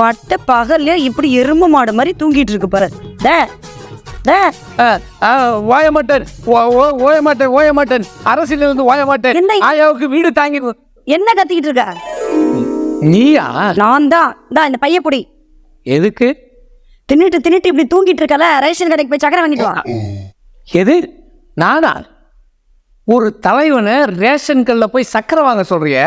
பட்ட பகல்ல இப்படி எறும்பு மாடு மாதிரி தூங்கிட்டு இருக்கு பாரு. ஓய மாட்டேன் ஓ- ஓ- ஓய மாட்டேன் ஓய மாட்டேன் அரசியல இருந்து ஓய மாட்டேன்? ஆயாவுக்கு வீடு தாங்கி என்ன கத்திக்கிட்டு இருக்க? நீயா? நான் தான். தான் இந்த பைய பொடி. எதுக்கு? தின்னுட்டு தின்னுட்டு இப்படி தூங்கிட்டு இருக்கல ரேஷன் கடைக்கு போய் சக்கரை வாங்கிட்டு வா. எது? நானா? ஒரு தலைவனை ரேஷன் கல்ல போய் சக்கரை வாங்க சொல்றிய?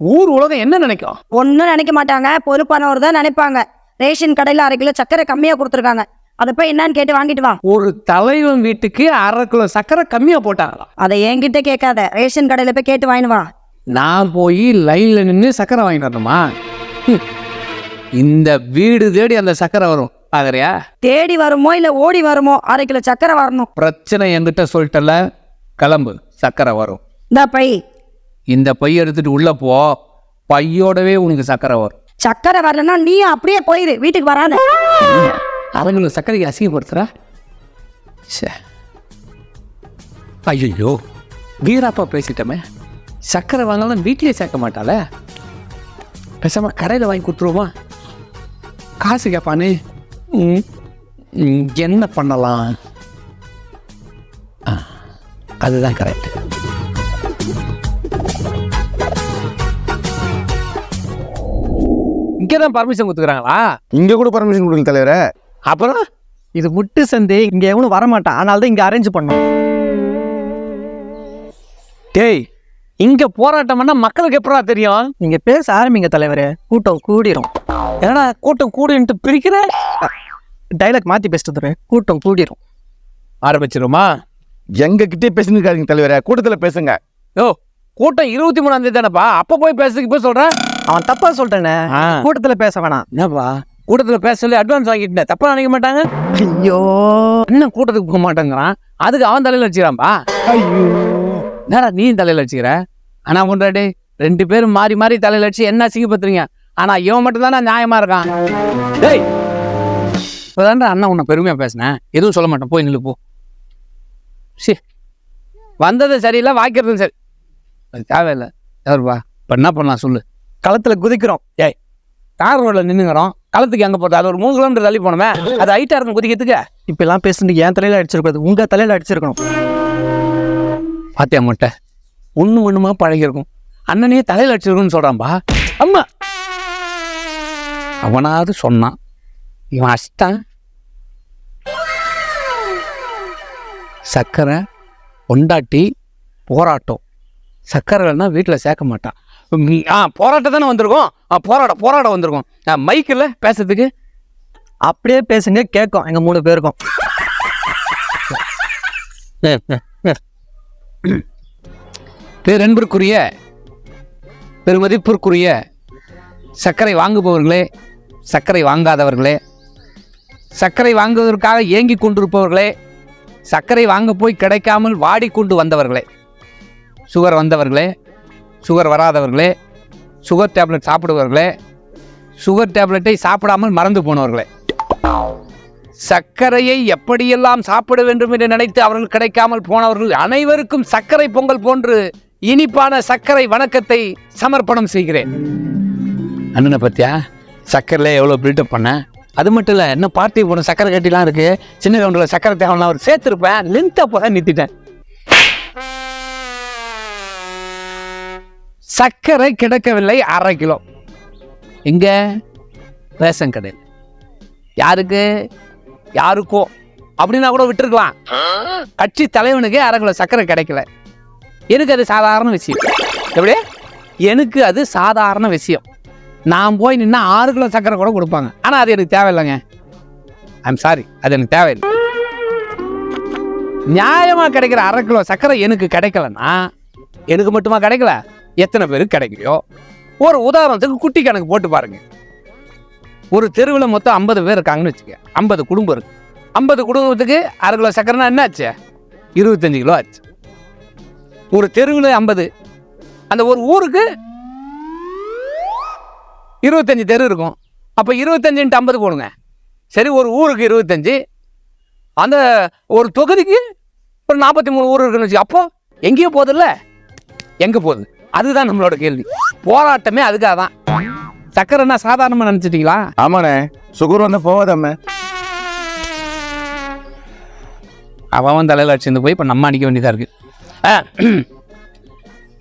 ஊர் உலகம் என்ன நினைக்கும்? ஒன்றும் நினைக்க மாட்டாங்க. பொறுப்பானவர் தான் நினைப்பாங்க. ரேஷன் கடையில் அரை கிலோ சக்கரை கம்மியாக கொடுத்துருக்காங்க. அதை போய் என்னன்னு கேட்டு வாங்கிட்டு வா. ஒரு தலைவன் வீட்டுக்கு அரை கிலோ சக்கரை கம்மியா போட்டாங்களா? அதை என்கிட்ட கேட்காத. ரேஷன் கடையில் போய் கேட்டு வாங்கிட்டு வா. நான் போய் லைன்ல நின்று சக்கரை வாங்கிட்டு வரணுமா? ஹம். இந்த வீடு தேடி அந்த சக்கரை வரும். பாக்குறியா? தேடி வருமோ இல்லை ஓடி வருமோ அரை கிலோ சக்கரை வரணும். பிரச்சனை என்கிட்ட சொல்லிட்டல. கிளம்பு. சக்கரை வரும். இந்த பை இந்த பை எடுத்துட்டு உள்ள போ. பையோடவே உனக்கு சக்கரை வரும். சக்கரை வரலன்னா நீ அப்படியே போயிரு வீட்டுக்கு வராத. அவங்களை சர்க்கரைக்கு அசிங்கப்படுத்துறா? சே ஐயோ வீராப்பா பேசிட்டோமே. சக்கரை வாங்கலாம் வீட்டிலே சேர்க்க மாட்டாளே. பேசாம கடையில் வாங்கி கொடுத்துருவோமா? காசு கேட்பானே என்ன பண்ணலாம்? அதுதான் கரெக்ட் இங்கே தான் பர்மிஷன் கொடுத்துக்கிறாங்களா? இங்க கூட பர்மிஷன் கொடுக்கல தலைவரே. அப்புறம்? இது முட்டு சந்தை இங்க எவனும் வரமாட்டான். அதனால தான் இங்க அரேஞ்ச் பண்ணோம். டேய் இங்க போராட்டம் பண்ணா மக்களுக்கு எப்படா தெரியும்? நீங்க பேச ஆரம்பிங்க தலைவரே. கூட்டம் கூடிரும். என்னடா கூட்டம் கூடுன்ட்டு பிரிக்கிற? டைலாக் மாத்தி பேசிட்டு தரேன் கூட்டம் கூடிரும். ஆரம்பிச்சிருமா? எங்க கிட்டே பேசினுக்காதீங்க தலைவரே. கூட்டத்துல பேசுங்க. ஓ கூட்டம் இருபத்தி மூணாம் தேதி தானப்பா. அப்ப போய் பேசுறதுக்கு போய் சொல்றேன்? அவன் தப்பா சொல்லிட்டானே. கூட்டத்துல பேச வேணாம். என்னப்பா? கூட்டத்துல பேச சொல்லி அட்வான்ஸ் வாங்கிட்டேன் தப்பா நினைக்க மாட்டாங்க? ஐயோ. என்ன கூட்டத்துக்கு போக மாட்டேங்கிறான்? அதுக்கு அவன் தலையில வச்சுக்கிறான்பா? ஐயோ. என்னடா நீ தலையில வச்சுக்கிற? ஆனா முன்னாடி ரெண்டு பேரும் மாறி மாறி தலையில வச்சு என்ன அசிங்கப்படுத்துறீங்க? ஆனா இவன் மட்டும் தானே நியாயமா இருக்கான். டேய். இப்போதான்டா அண்ணா உன்னை பெருமையா பேசினேன். எதுவும் சொல்ல மாட்டேன். போய் நில்லு போ. சி. வந்தது சரியில்லை வாய்க்கிறதும் சரி. அது தேவையில்லை. எவருப்பா இப்போ என்ன பண்ணலாம் சொல்லு. களத்துல குதிக்கிறோம். ஏய் கார் ரோட்டில் நின்றுங்கிறோம் களத்துக்கு எங்கே போகிறது அது ஒரு மூணு கிலோமீட்டர் தள்ளி போனோமே அது ஹைட்டாக இருக்கும் குதிக்கிறதுக்கு? இப்ப எல்லாம் பேசுனது என் தலையில அடிச்சிருக்காது உங்க தலையில அடிச்சிருக்கணும். பாத்தியா முட்டை? ஒன்று ஒன்றுமா பழகிருக்கும் அண்ணனே தலையில் அடிச்சிருக்குன்னு சொல்கிறான்பா அம்மா! அவனாவது சொன்னான். இவன் அஷ்டான் சக்கரை பொண்டாட்டி போராட்டம். சக்கரை வீட்டில் சேர்க்க மாட்டான். ஆ போராட்டம் தானே வந்திருக்கோம்? ஆ போராட போராட வந்திருக்கோம். மைக்கில் பேசுறதுக்கு? அப்படியே பேசுங்க கேட்கும். எங்கள் மூணு பேருக்கும். பேரன்பிற்குரிய பெருமதிப்பிற்குரிய சர்க்கரை வாங்குபவர்களே சர்க்கரை வாங்காதவர்களே சர்க்கரை வாங்குவதற்காக ஏங்கி கொண்டிருப்பவர்களே சர்க்கரை வாங்க போய் கிடைக்காமல் வாடிக்கொண்டு வந்தவர்களே. சுகர் வந்தவர்களே சுகர் வராதவர்களே சுகர் டேப்லெட் சாப்பிடுவர்களே சுகர் டேப்லெட்டை சாப்பிடாமல் மறந்து போனவர்களே. சர்க்கரையை எப்படியெல்லாம் சாப்பிட வேண்டும் என்று நினைத்து அவர்கள் கிடைக்காமல் போனவர்கள் அனைவருக்கும் சர்க்கரை பொங்கல் போன்று இனிப்பான சர்க்கரை வணக்கத்தை சமர்ப்பணம் செய்கிறேன். அண்ணனை பத்தியா? சர்க்கரையில் எவ்வளோ பில்டப் பண்ணேன் அது மட்டும் இல்லை என்ன பார்ட்டி போன சர்க்கரை கட்டிலாம் இருக்கு. சின்ன கவுண்டில் சர்க்கரை தேவைலாம் அவர் சேர்த்துருப்பேன் லென்த் போக நிறுத்திட்டேன். சர்க்கரை கிடைக்கவில்லை அரை கிலோ. எங்கே? ரேஷன் கடையில். யாருக்கு? யாருக்கோ. அப்படின்னா கூட விட்டுருக்கலாம். கட்சி தலைவனுக்கு அரை கிலோ சர்க்கரை கிடைக்கல. எனக்கு அது சாதாரண விஷயம். எப்படி? எனக்கு அது சாதாரண விஷயம். நான் போய் நின்னா ஆறு கிலோ சர்க்கரை கூட கொடுப்பாங்க. ஆனால் அது எனக்கு தேவையில்லைங்க. ஐம் சாரி அது எனக்கு தேவையில்லை. நியாயமாக கிடைக்கிற அரை கிலோ சர்க்கரை எனக்கு கிடைக்கலன்னா எனக்கு மட்டுமா கிடைக்கல? எத்தனை பேருக்கு கிடைக்கலையோ? ஒரு உதாரணத்துக்கு குட்டி கணக்கு போட்டு பாருங்கள் ஒரு தெருவில் மொத்தம் ஐம்பது பேர் இருக்காங்கன்னு வச்சுக்க ஐம்பது குடும்பம் இருக்கு. ஐம்பது குடும்பத்துக்கு அரை கிலோ சக்கரைனா என்ன ஆச்சு? இருபத்தஞ்சு கிலோ ஆச்சு. ஒரு தெருவில் ஐம்பது அந்த ஒரு ஊருக்கு இருபத்தஞ்சி தெரு இருக்கும். அப்போ இருபத்தஞ்சுன்ட்டு ஐம்பது போடுங்க. சரி ஒரு ஊருக்கு இருபத்தஞ்சி அந்த ஒரு தொகுதிக்கு ஒரு நாற்பத்தி மூணு ஊர் இருக்குன்னு வச்சு அப்போ எங்கேயோ போதில்ல? எங்கே போகுது? அதுதான் நம்மளோட கேள்வி. போராட்டமே அதுக்காக தான் சக்கரைன்னா சாதாரணமாக நினச்சிட்டீங்களா? ஆமாண்ணே. சுகர் வந்தா போவாதாம்மே அவன் தலையில் வச்சுருந்து போய் இப்போ நம்ம அடிக்க வேண்டியதாக இருக்குது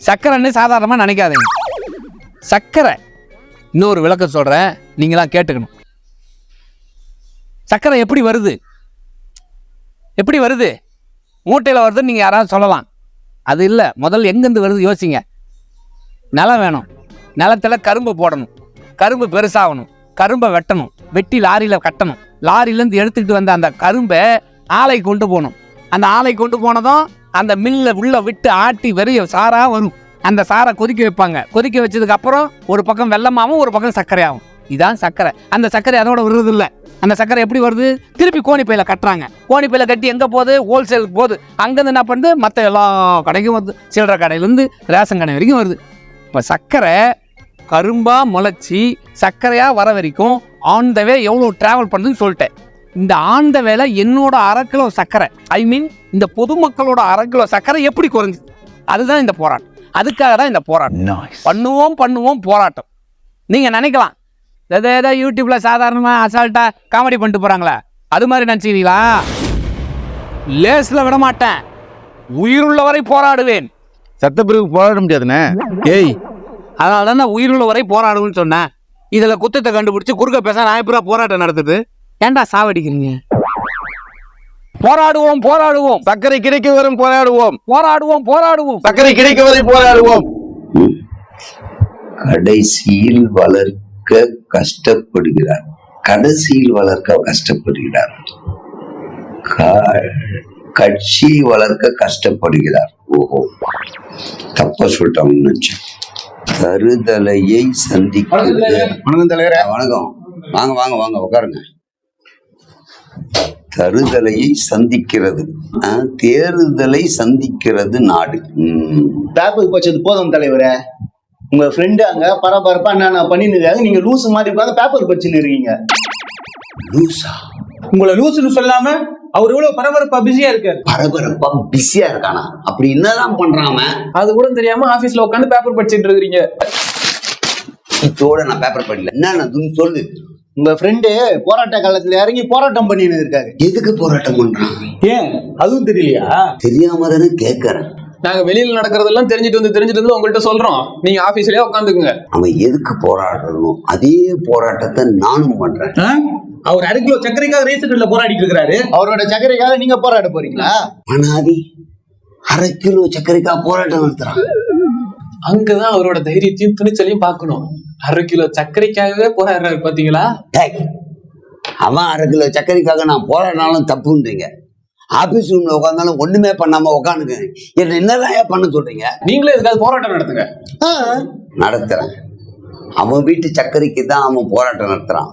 சக்கரைன்னு சாதாரணமாக நினைக்காதீங்க. சக்கரை. இன்னொரு விளக்கம் சொல்கிறேன் நீங்களாம் கேட்டுக்கணும். சக்கரை எப்படி வருது? எப்படி வருது? மூட்டையில் வருதுன்னு நீங்கள் யாராவது சொல்லலாம். அது இல்லை. முதல்ல எங்கேருந்து வருது? யோசிங்க. நிலம் வேணும். நிலத்தில் கரும்பு போடணும். கரும்பு பெருசாகணும். கரும்பை வெட்டணும். வெட்டி லாரியில் கட்டணும். லாரியிலேருந்து எடுத்துக்கிட்டு வந்த அந்த கரும்பை ஆலை கொண்டு போகணும். அந்த ஆலை கொண்டு போனதும் அந்த மில்லை உள்ளே விட்டு ஆட்டி வெறிய சாராக வரும். அந்த சாரை கொதிக்க வைப்பாங்க. கொதிக்க வச்சதுக்கப்புறம் ஒரு பக்கம் வெள்ளமாகவும் ஒரு பக்கம் சர்க்கரையாகும் இதான் சர்க்கரை. அந்த சர்க்கரை அதோட வருது இல்லை அந்த சர்க்கரை எப்படி வருது? திருப்பி கோணிப்பையில் கட்டுறாங்க. கோணிப்பையில் கட்டி எங்கே போகுது? ஹோல்சேல் போகுது. அங்கேருந்து என்ன பண்ணுது? மற்ற எல்லா கடைக்கும் வருது. சில்லற கடையிலேருந்து ரேஷன் கடை வரைக்கும் வருது. இப்போ சர்க்கரை கரும்பாக முளைச்சி சர்க்கரையாக வர வரைக்கும் ஆன் த வே எவ்வளோ ட்ராவல் பண்ணுதுன்னு சொல்லிட்டேன். இந்த ஆன் த வேலை என்னோட அரை கிலோ சர்க்கரை ஐ மீன் இந்த பொதுமக்களோட அரை கிலோ சர்க்கரை எப்படி குறைஞ்சுது அதுதான் இந்த போராட்டம். அதுக்காக தான் இந்த போராட்டம். பண்ணுவோம் பண்ணுவோம் போராட்டம். நீங்கள் நினைக்கலாம். ஏதோ ஏதோ யூடியூப்பில் சாதாரணமாக அசால்ட்டாக காமெடி பண்ணிட்டு போகிறாங்களே அது மாதிரி நினச்சிக்கிறீங்களா? லேஸில் விட மாட்டேன் உயிருள்ள வரை போராடுவேன். சத்த பிறகு போராட முடியாதுண்ணே. ஏய் அதனால தான் நான் உயிருள்ள வரை போராடுவேன்னு சொன்னேன். இதில் குத்தத்தை கண்டுபிடிச்சி குறுக்க பேச நான் எப்படா போராட்டம் நடத்துது. ஏன்டா சாவடிக்கிறீங்க? போராடுவோம் போராடுவோம். சர்க்கரை கிடைக்க வரும் போராடுவோம். போராடுவோம் போராடுவோம். சர்க்கரை கிடைக்க வரை போராடுவோம். கடைசியில் வளர்க்க கஷ்டப்படுகிறார். கடைசியில் வளர்க்க கஷ்டப்படுகிறார். கட்சி வளர்க்க கஷ்டப்படுகிறார். ஓஹோ. தப்பா சொல்லிட்டோம்னு நினைச்சேன். தருதலையை சந்திக்கிறது. வணக்கம் தலைவரே. வணக்கம். வாங்க வாங்க வாங்க உட்காருங்க. தருதலையை சந்திக்கிறது. ஆ, தேறுதலை சந்திக்கிறது நாடு. பேப்பருக்கு வச்சது போதும் தலைவரே. உங்க ஃப்ரெண்டு அங்க பரபரப்பா என்னென்ன பண்ணின்னு இருக்காங்க. நீங்க லூசு மாதிரி உட்காந்து பேப்பர் வச்சுன்னு இருக்கீங்க. லூசா? உங்களை லூசுன்னு சொல்லாம அவர் இவ்வளவு பரபரப்பா பிஸியா இருக்காரு. பரபரப்பா பிஸியா இருக்கானா? அப்படி என்னதான் அவன்? அது கூட தெரியாம ஆபீஸ்ல உட்காந்து பேப்பர் படிச்சிட்டு இருக்கீங்க இதோட நான் பேப்பர் படிக்கல. என்ன சொல்லு. உங்க ஃப்ரெண்டு போராட்ட காலத்துல இறங்கி போராட்டம் பண்ணின்னு இருக்காரு. எதுக்கு போராட்டம் பண்றான்? ஏன்? அதுவும் தெரியலையா? தெரியாம தானே கேட்கறேன் நாங்க வெளியில நடக்கிறதெல்லாம் தெரிஞ்சுட்டு வந்து தெரிஞ்சுட்டு வந்து உங்கள்கிட்ட சொல்றோம். நீங்க ஆபீஸ்லயே உட்காந்துக்குங்க. அவன் எதுக்கு போராடணும் அதே போராட்டத்தை நானும் பண்றேன். அவர் அரை கிலோ சர்க்கரைக்காக ரேஸ் கடையில போராடிட்டு இருக்காரு அவரோட சர்க்கரைக்காக நீங்க போராட போறீங்களா? அனாதி அரை கிலோ சர்க்கரைக்காக போராட்டம் நடத்துறான். அங்கதான் அவரோட தைரியத்தையும் துணிச்சலையும் பார்க்கணும். அரை கிலோ சர்க்கரைக்காகவே போராடுறாரு பாத்தீங்களா? அவன் அரை கிலோ சர்க்கரைக்காக நான் போராடினாலும் தப்புன்றீங்க. ஆபீஸ் ரூம்ல உட்காந்தாலும் ஒண்ணுமே பண்ணாம உட்காந்துங்க என்ன என்னதான் பண்ண சொல்றீங்க? நீங்களே இதுக்காக போராட்டம் நடத்துங்க. நடத்துறேன். அவன் வீட்டு சர்க்கரைக்கு தான் அவன் போராட்டம் நடத்துறான்.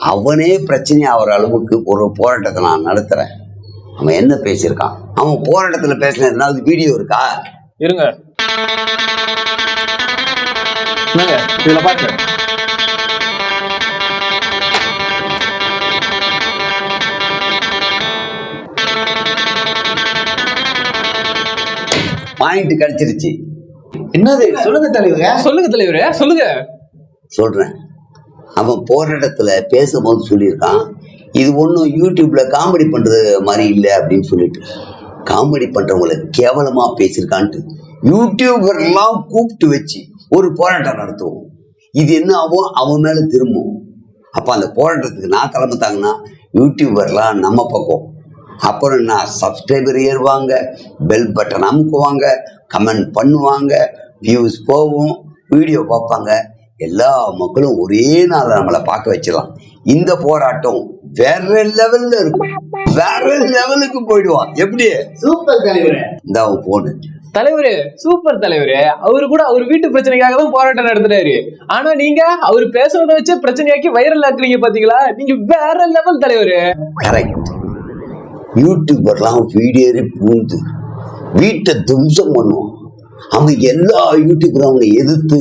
அவனே பிரச்சனை ஆகிற அளவுக்கு ஒரு போராட்டத்தை நான் நடத்துறேன். அவன் என்ன பேசியிருக்கான்? அவன் போராட்டத்தில் பேசின எதனாவது வீடியோ இருக்கா? இருங்க. இதுல பாயிண்ட் கிடைச்சிருச்சு. என்னது? சொல்லுங்க தலைவரே. சொல்லுங்க தலைவரே சொல்லுங்க. சொல்றேன். அவன் போராட்டத்தில் பேசும்போது சொல்லியிருக்கான் இது ஒன்றும் யூடியூப்பில் காமெடி பண்ணுறது மாதிரி இல்லை அப்படின்னு சொல்லிட்டு. காமெடி பண்ணுறவங்களை கேவலமாக பேசியிருக்கான்ட்டு யூடியூபர்லாம் கூப்பிட்டு வச்சு ஒரு போராட்டம் நடத்துவோம். இது என்ன ஆகும்? அவன் மேலே திரும்பும். அப்போ அந்த போராட்டத்துக்கு நான் கிளம்பத்தாங்கன்னா யூடியூபர்லாம் நம்ம பக்கம். அப்புறம் என்ன? சப்ஸ்கிரைபர் ஏறுவாங்க பெல் பட்டன் அமுக்குவாங்க கமெண்ட் பண்ணுவாங்க வியூஸ் போகும் வீடியோ பார்ப்பாங்க. எல்லா மக்களும் ஒரே நாள் நம்மளை பார்க்க வச்சிடலாம். இந்த போராட்டம் வேற லெவல்ல இருக்கும். வேற லெவலுக்கு போயிடுவான். எப்படி? சூப்பர் தலைவரே. இந்த அவன் போனு தலைவரே சூப்பர் தலைவரே. அவரு கூட அவர் வீட்டு பிரச்சனைக்காக தான் போராட்டம் நடத்துறாரு ஆனா நீங்க அவர் பேசுறத வச்சு பிரச்சனையாக்கி வைரல் ஆக்குறீங்க பாத்தீங்களா? நீங்க வேற லெவல் தலைவரே. கரெக்ட் யூடியூபர்லாம் வீடியோ பூந்து வீட்டை தும்சம் பண்ணுவான். அவங்க எல்லா யூடியூபரும் அவங்க எதிர்த்து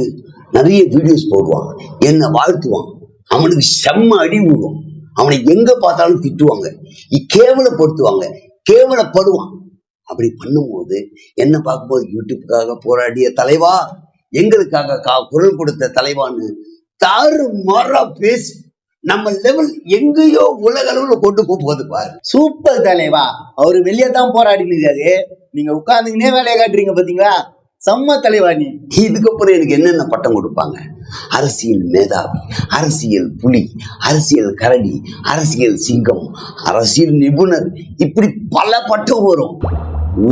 நிறைய வீடியோஸ் போடுவான் என்னை வாழ்த்துவான் அவனுக்கு செம்ம அடி விழும் அவனை எங்க பார்த்தாலும் திட்டுவாங்க. கேவலப்படுத்துவாங்க. கேவலப்படுவான். அப்படி பண்ணும்போது என்ன பார்க்கும்போது யூடியூப்புக்காக போராடிய தலைவா எங்களுக்காக கா குரல் கொடுத்த தலைவான்னு தாறு மாறா பேசி நம்ம லெவல் எங்கேயோ உலக அளவுல கொண்டு போகுது பாரு. சூப்பர் தலைவா. அவரு வெளியே தான் போராடிட்டு இருக்காரு. நீங்க உட்காந்துக்கினே வேலையை காட்டுறீங்க பாத்தீங்களா? செம்ம தலைவாணி இதுக்கப்புறம் எனக்கு என்னென்ன பட்டம் கொடுப்பாங்க? அரசியல் மேதாவி அரசியல் புலி அரசியல் கரடி அரசியல் சிங்கம் அரசியல் நிபுணர் இப்படி பல பட்டம் வரும்.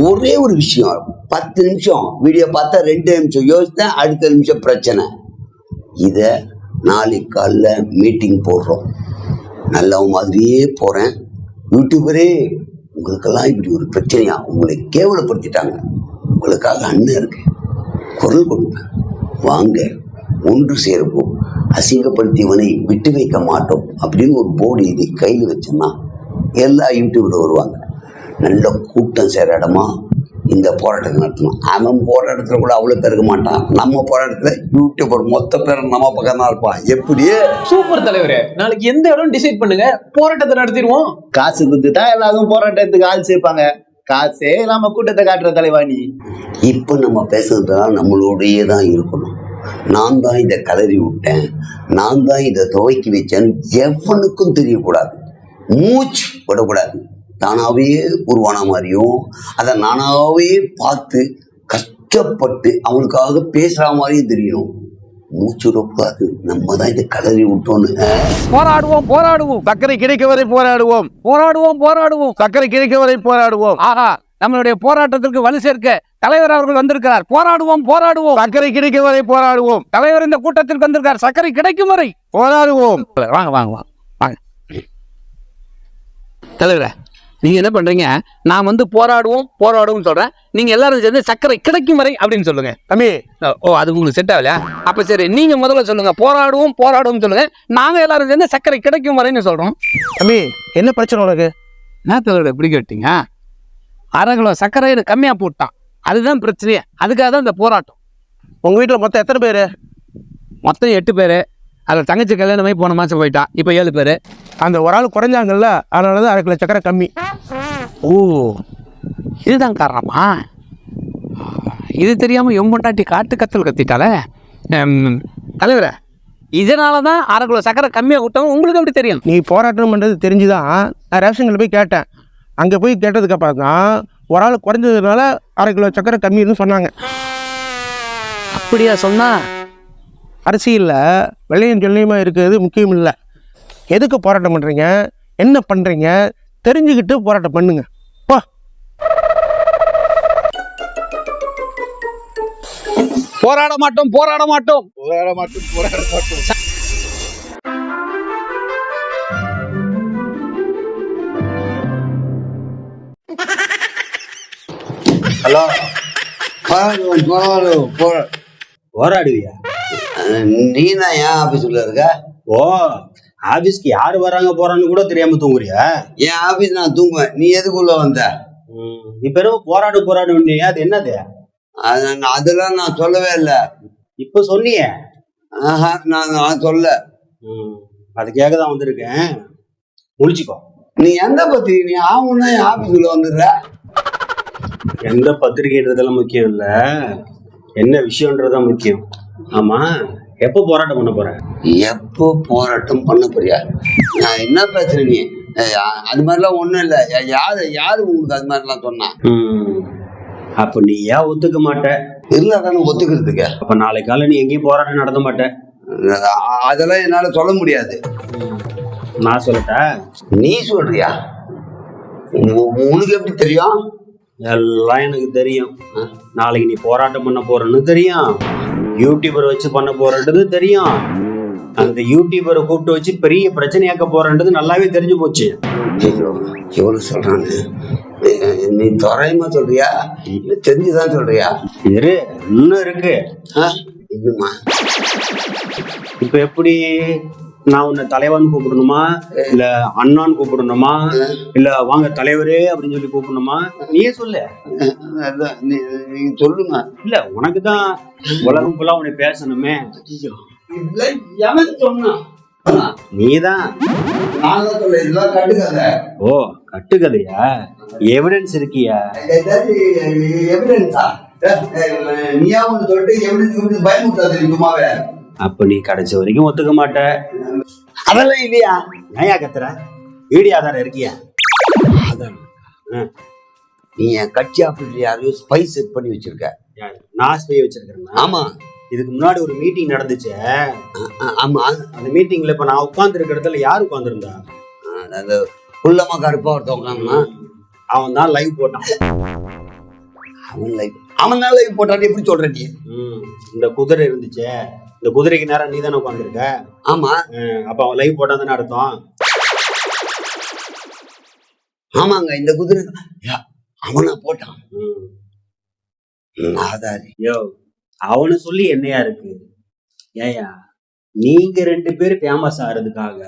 ஒரே ஒரு விஷயம் பத்து நிமிஷம் வீடியோ பார்த்தா ரெண்டு நிமிஷம் யோசித்தேன் அடுத்த நிமிஷம் பிரச்சனை. இதை நாளைக்கு காலைல மீட்டிங் போடுறோம். நல்ல மாதிரியே போகிறேன் யூடியூபரே உங்களுக்கெல்லாம் இப்படி ஒரு பிரச்சனையா? உங்களை கேவலப்படுத்திட்டாங்க. உங்களுக்காக அண்ணன் இருக்கு. குரல் கொடுப்பேன் வாங்க ஒன்று சேருவோம். அசிங்கப்படுத்தியவனை விட்டு வைக்க மாட்டோம் அப்படின்னு ஒரு போர்டு இது கையில் வச்சோம்னா எல்லா யூடியூப்ல வருவாங்க. நல்ல கூட்டம் சேர இடமா இந்த போராட்டத்தை நடத்தணும். அவன் போராட்டத்தில் கூட அவ்வளோ இருக்க மாட்டான். நம்ம போராட்டத்தில் யூடியூபர் மொத்த பேரும் நம்ம பக்கம் தான் இருப்பான். எப்படியே சூப்பர் தலைவரே நாளைக்கு எந்த இடம் டிசைட் பண்ணுங்க? போராட்டத்தை நடத்திடுவோம். காசு கொடுத்து தான் எல்லாரும் போராட்டத்துக்கு ஆள் சேர்ப்பாங்க. காசே இல்லாம கூட்டத்தை காட்டுற தலைவா நீ? இப்போ நம்ம பேசுறதுலாம் நம்மளோடையே தான் இருக்கணும். நான் தான் இதை கலரி விட்டேன். நான் தான் இதை துவைக்கி வச்சேன்னு எவனுக்கும் தெரியக்கூடாது. மூச்சு விடக்கூடாது. தானாகவே உருவான மாதிரியும் அதை நானாகவே பார்த்து கஷ்டப்பட்டு அவனுக்காக பேசுகிற மாதிரியும் தெரியணும். மூச்சு விடக்கூடாது நம்ம தான் இதை கலரி விட்டோன்னு. போராடுவோம் போராடுவோம். சர்க்கரை கிடைக்க வரை போராடுவோம். போராடுவோம் போராடுவோம். சர்க்கரை கிடைக்க வரை போராடுவோம். ஆஹா நம்மளுடைய போராட்டத்திற்கு வலு சேர்க்க தலைவர் அவர்கள் வந்திருக்கிறார். போராடுவோம் போராடுவோம். சர்க்கரை கிடைக்க வரை போராடுவோம். தலைவர் இந்த கூட்டத்திற்கு வந்திருக்கார் சர்க்கரை கிடைக்கும் வரை. போராடுவோம். வாங்க வாங்க வாங்க. வாங்க. தலைவரே. நீங்க என்ன பண்றீங்க? நான் வந்து போராடுவோம் போராடுவோம் சொல்றேன். நீங்க எல்லாரும் சேர்ந்து சர்க்கரை கிடைக்கும் வரை அப்படின்னு சொல்லுங்க. தம்பி. ஓ அது உங்களுக்கு செட் ஆகலையா அப்ப சரி நீங்க முதல்ல சொல்லுங்க. போராடுவோம் போராடுவோம் சொல்லுங்க. நாங்க எல்லாரும் சேர்ந்து சர்க்கரை கிடைக்கும் வரைன்னு சொல்றோம். தம்பி என்ன பிரச்சனை உனக்கு? தலைவர் எப்படி கேட்டீங்க? அரை கிலோ சர்க்கரை கம்மியா போட்டான். அதுதான் பிரச்சனையே. அதுக்காக தான் இந்த போராட்டம். உங்க வீட்டுல மொத்தம் எத்தனை பேரு? மொத்தம் எட்டு பேர். அதில் தங்கச்சி கல்யாணமாகி போன மாதம் போயிட்டான் இப்போ ஏழு பேர். அந்த ஒரு ஆள் குறைஞ்சாங்கல்ல அதனால தான் அரை கிலோ சக்கரை கம்மி. ஓ இதுதான் காரணமா? இது தெரியாமல் எம்பொண்டாட்டி காட்டு கத்தல் கத்திட்டாலே தலைவரே இதனால தான் அரை கிலோ சக்கரை கம்மியாக விட்டோம் உங்களுக்கு எப்படி தெரியும்? நீ போராட்டம் பண்ணுறது தெரிஞ்சுதான். நான் ரேஷன் கடையில் போய் கேட்டேன். அங்கே போய் கேட்டதுக்கு அப்புறம் தான் ஒரு ஆள் குறைஞ்சதுனால அரை கிலோ சக்கரை கம்மின்னு சொன்னாங்க. அப்படியா சொன்னா? அரசியலில் வெள்ளையும் சொல்லியுமா இருக்கிறது முக்கியம் இல்லை. எதுக்கு போராட்டம் பண்ணுறீங்க என்ன பண்ணுறீங்க தெரிஞ்சுக்கிட்டு போராட்டம் பண்ணுங்க. போ. போராட மாட்டோம் போராட மாட்டோம். போராட மாட்டோம் போராட மாட்டோம். ஹலோ. போராடுவியா? நீ தான் ஏன் ஆஃபீஸுக்குள்ள இருக்க? ஓ ஆபீஸ்க்கு யாரு வராங்க போறான்னு கூட தெரியாம தூங்குறியா? என் ஆஃபீஸ் நான் தூங்குவேன். நீ எதுக்குள்ள வந்த? ம், இப்ப என்னமோ போராடு போராடு அது என்னது? அது நான் அதெல்லாம் நான் சொல்லவே இல்லை. இப்ப சொன்னியே. ஆஹா நான் நான் சொல்ல. அதுக்காக தான் வந்திருக்கேன். முடிச்சுக்கோ நீ எந்த பத்தி நீ ஆகும்னா என் ஆஃபீஸுக்குள்ள வந்துடுற? எந்த பத்திரிகைன்றதெல்லாம் முக்கியம் இல்ல. என்ன விஷயம்ன்றதுதான் முக்கியம். ஆமா. எப்போ போராட்டம் பண்ண போற? எப்போ போராட்டம் பண்ண போறியா? நான் என்ன பேசுறேன் நீ? அது மாதிரிலாம் ஒன்றும் இல்லை. யாரு யாரு உங்களுக்கு அது மாதிரிலாம் சொன்னா? அப்ப நீ ஏன் ஒத்துக்க மாட்ட? இருந்தா தானே ஒத்துக்கிறதுக்கு. அப்ப நாளைக்கு காலை நீ எங்கேயும் போராட்டம் நடத்த மாட்ட? அ- அதெல்லாம் என்னால சொல்ல முடியாது. நான் சொல்லட்டா? நீ சொல்றியா? உனக்கு எப்படி தெரியும்? எல்லாம் எனக்கு தெரியும். நாளைக்கு நீ போராட்டம் பண்ண போறன்னு தெரியும். யூடியூபர் வச்சு பண்ண போறன்றது தெரியும். அந்த யூடியூபரை கூப்பிட்டு வச்சு பெரிய பிரச்சனையாக்க போறன்றது நல்லாவே தெரிஞ்சு போச்சு. எவ்வளவு சொல்றான்னு நீ- தோராயமா சொல்றியா? தெரிஞ்சுதான் சொல்றியா? இரு இன்னும் இருக்கு? இன்னுமா? இப்ப எப்படி? நான் உன்னை தலைவன் கூப்பிடணுமா? இல்ல அண்ணான்னு கூப்பிடணுமா? இல்ல வாங்க தலைவரே அப்படின்னு சொல்லி கூப்பிடணுமா? நீயே சொல்லு. நீ சொல்லுங்க. இல்ல உனக்கு தான் உலகம் ஃபுல்லா உன்னை பேசணுமே. நீதான். ஓ கட்டுக்கதையா? எவிடன்ஸ் இருக்கியா? எவிடன்ஸா நீயா ஒன்று சொல்லிட்டு எவிடன்ஸ் பயமுத்தாது சும்மாவே அப்ப நீ கடைசி வரைக்கும் ஒத்துக்க மாட்ட. அதெல்லாம் இல்லையா? ஏயா கத்துற? வீடியோ ஆதாரம் இருக்கியா? அதான். நீ என் கட்சி ஆஃபீஸ்ல யாரையும் ஸ்பை செட் பண்ணி வச்சிருக்க? நான் ஸ்பை வச்சிருக்கிறேன்? ஆமா. இதுக்கு முன்னாடி ஒரு மீட்டிங் நடந்துச்சு. ஆமா. அந்த மீட்டிங்ல இப்ப நான் உட்கார்ந்து இருக்கிற இடத்துல யார் உட்கார்ந்துருந்தா? அந்த குள்ளமா கருப்பா ஒருத்தவங்க அவன் தான் லைவ் போட்டான். அவன் லைவ் அவன் தான் லைவ் போட்டான்னு எப்படி சொல்ற நீ? ம், இந்த குதிரை இருந்துச்சே. இந்த குதிரைக்கு நேரம் நீ தானே உட்காந்துருக்க ஆமா அப்ப அவன் லைவ் போட்டான் தானே அர்த்தம்? ஆமாங்க இந்த குதிரை அவனா போட்டான். ஆதாரி. யோ அவனு சொல்லி என்னையா இருக்கு? ஏயா நீங்க ரெண்டு பேரும் ஃபேமஸ் ஆகிறதுக்காக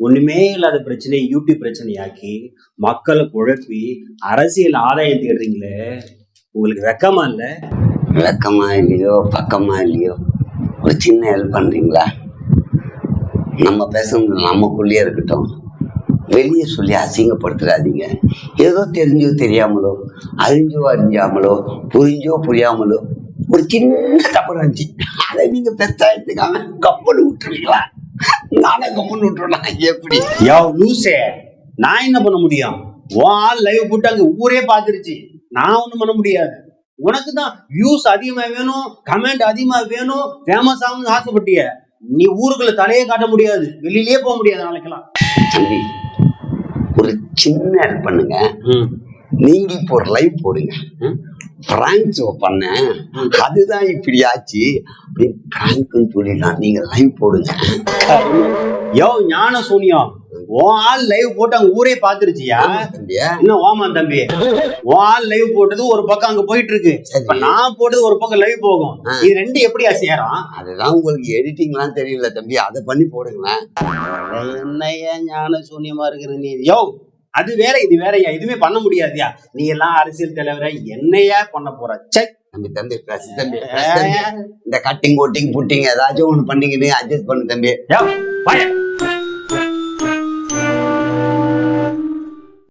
ஒண்ணுமே இல்லாத பிரச்சனையை யூடியூப் பிரச்சனையாக்கி மக்களை குழப்பி அரசியல் ஆதாயம் தேடுறீங்களே. உங்களுக்கு வெக்கமா இல்ல? விளக்கமா இல்லையோ பக்கமா இல்லையோ? ஒரு சின்ன ஹெல்ப் பண்றீங்களா? நம்ம பேசுறது நமக்குள்ளேயே இருக்கட்டும். வெளியே சொல்லி அசிங்கப்படுத்துறாதீங்க. ஏதோ தெரிஞ்சோ தெரியாமலோ அறிஞ்சோ அறிஞ்சாமலோ புரிஞ்சோ புரியாமலோ ஒரு சின்ன தப்பு இருந்துச்சு அதை நீங்க பெருசா எடுத்துக்காம கப்பல் விட்டுருவீங்களா நானே கம்மன் விட்டுருனா எப்படி? யோ லூசே. நான் என்ன பண்ண முடியும்? உன் ஆள் லைவ் போட்டு அங்கே ஊரே பார்த்துருச்சு. நான் ஒன்றும் பண்ண முடியாது. உனக்கு தான் வியூஸ் அதிகமா வேணும் கமெண்ட் அதிகமா வேணும் ஃபேமஸ் ஆகணும்னு ஆசைப்பட்டிய. நீ ஊருக்குள்ள தலையே காட்ட முடியாது வெளியிலயே போக முடியாது நாளைக்கெல்லாம். தம்பி ஒரு சின்ன ஹெல்ப் பண்ணுங்க. நீங்க இப்போ ஒரு லைவ் போடுங்க. பிராங்க் ஷோ பண்ணேன் அதுதான் இப்படி ஆச்சு. அப்படி பிராங்க்னு சொல்லிடலாம். நீங்க லைவ் போடுங்க. யோ ஞான சூனியம் உன் ஆள் லைவ் போட்டு அங்க ஊரே பாத்துருச்சியா இன்னும் ஓமா தம்பி? உன் ஆள் லைவ் போட்டது ஒரு பக்கம் அங்க போயிட்டு இருக்கு இப்ப நான் போட்டது ஒரு பக்கம் லைவ் போகும். இது ரெண்டு எப்படியா சேரும்? அதுதான் உங்களுக்கு எடிட்டிங்லாம் தெரியல தம்பி. அதை பண்ணி போடுங்களேன். என்னையா ஞான சூன்யமா இருக்கிற நீ. யோ அது வேற இது வேறயா? எதுவுமே பண்ண முடியாதுயா? நீ எல்லாம் அரசியல் தலைவரை? என்னையா பண்ண போற? சை தம்பி தம்பி press தம்பி. இந்த கட்டிங் கோட்டிங் புட்டிங் ஏதாச்சும் ஒன்று பண்ணிக்கிட்டு அட்ஜஸ்ட் பண்ணு தம்பி.